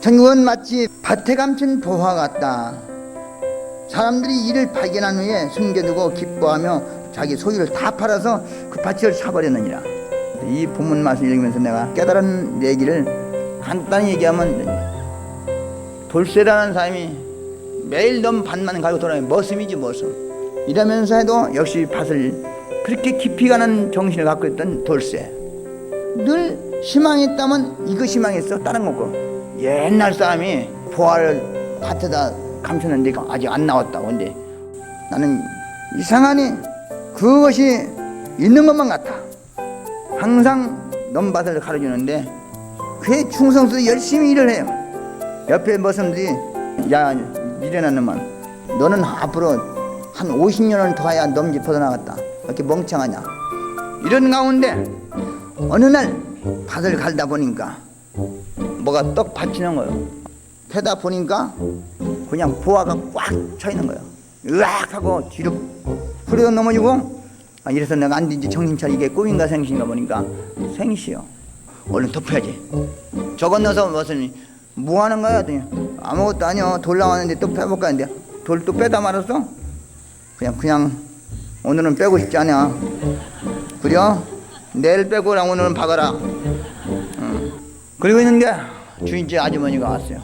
전국은 마치 밭에 감춘 보화 같다. 사람들이 이를 발견한 후에 숨겨두고 기뻐하며 자기 소유를 다 팔아서 그 밭을 사버렸느니라. 이 본문 말씀 읽으면서 내가 깨달은 얘기를 간단히 얘기하면 돌쇠라는 사람이 매일 넘 밭만 가고 돌아다니 머슴이지 머슴. 이러면서 해도 역시 밭을 그렇게 깊이 가는 정신을 갖고 있던 돌쇠. 늘 희망했다면 이거 희망했어 다른 거 없고 옛날 사람이 보화를 밭에다 감췄는데 아직 안 나왔다고 근데. 나는 이상하니 그것이 있는 것만 같아. 항상 넘밭을 가르주는데 그에 충성스레 열심히 일을 해요. 옆에 머슴들이 야 미련한 놈아 너는 앞으로 한 50년을 더 해야 넘지 벗어나갔다. 이렇게 멍청하냐? 이런 가운데 어느 날 밭을 갈다 보니까 뭐가 떡 받치는 거예요. 캐다 보니까 그냥 보화가 꽉 차 있는 거예요. 으악 하고 뒤로 후려 넘어지고 아, 이래서 내가 안 된지 정신 차리게 꿈인가 생신가 보니까 생시요. 얼른 덮어야지. 저 건너서 무슨 뭐 하는 거야? 했더니 아무것도 아니요. 돌 나왔는데 또 빼볼까 했는데 돌 또 빼다 말았어? 그냥 그냥 오늘은 빼고 싶지 않아. 그려? 내일 빼고랑 오늘은 박아라. 응. 그리고 있는데 주인집 아주머니가 왔어요.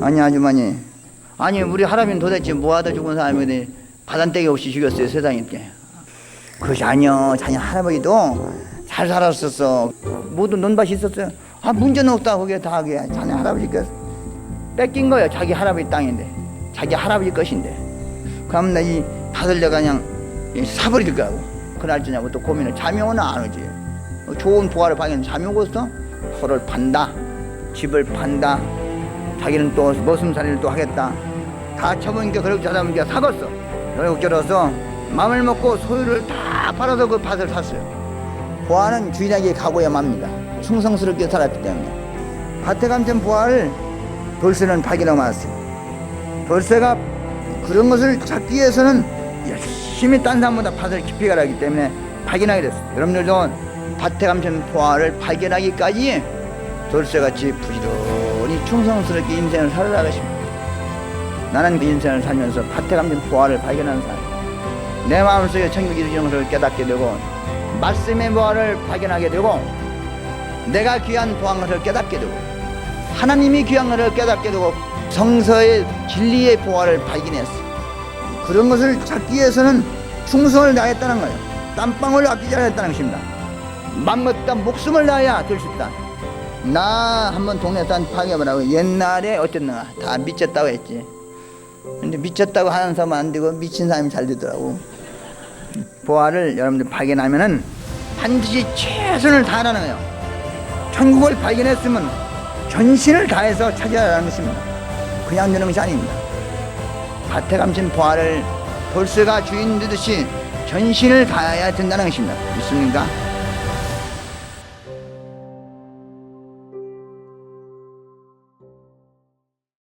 아니 아주머니, 아니 우리 할아버지는 도대체 뭐하다 죽은 사람인데 바단떼기 없이 죽였어요 세상에. 그것이 아니요. 자네 할아버지도 잘 살았었어. 모두 논밭이 있었어요. 아 문제는 없다 그게 다 그게 자네 할아버지가 뺏긴 거예요. 자기 할아버지 땅인데, 자기 할아버지 것인데. 그럼 나이 밭을 내가 그냥 사버릴 거라고. 그날 저녁 또 고민을 잠이 오나 안 오지. 좋은 부하를 발견 잠이 오겠어? 소를 판다, 집을 판다, 자기는 또 머슴살이를 또 하겠다. 다 쳐보니까 그렇게 찾아보니까 사갔어. 그리고 결어서 마음을 먹고 소유를 다 팔아서 그 밭을 샀어요. 부하는 주인에게 가고야 맙니다. 충성스럽게 살았기 때문에. 밭에 감춘 부하를 돌쇠는 발견하고 말았어요. 돌쇠가 그런 것을 찾기 위해서는 열심히 딴 사람보다 밭을 깊이 가라기 때문에 발견하게 됐어요. 여러분들도 밭에 감춘 보화를 발견하기까지 돌쇠같이 부지런히 충성스럽게 인생을 살아라 것입니다. 나는 그 인생을 살면서 밭에 감춘 보화를 발견하는 사람. 내 마음속에 이루어지는 것을 깨닫게 되고 말씀의 보화를 발견하게 되고 내가 귀한 보한 것을 깨닫게 되고 하나님이 귀한 것을 깨닫게 되고 성서의 진리의 보화를 발견했어. 그런 것을 찾기 위해서는 충성을 다했다는 거예요. 땀방울 아끼지 않았다는 것입니다. 맘먹다 목숨을 다해야 될 수 있다. 나 한번 동네 산 파괴하라고 옛날에 어땠는가 다 미쳤다고 했지. 근데 미쳤다고 하는 사람은 안 되고 미친 사람이 잘 되더라고. 보화를 여러분들 발견하면은 반드시 최선을 다하라는 거예요. 천국을 발견했으면 전신을 다해서 찾아라는 것입니다. 그냥 되는 것이 아닙니다. 밭에 감춘 보화를 돌쇠가 주인 되듯이 전신을 다해야 된다는 것입니다. 믿습니까?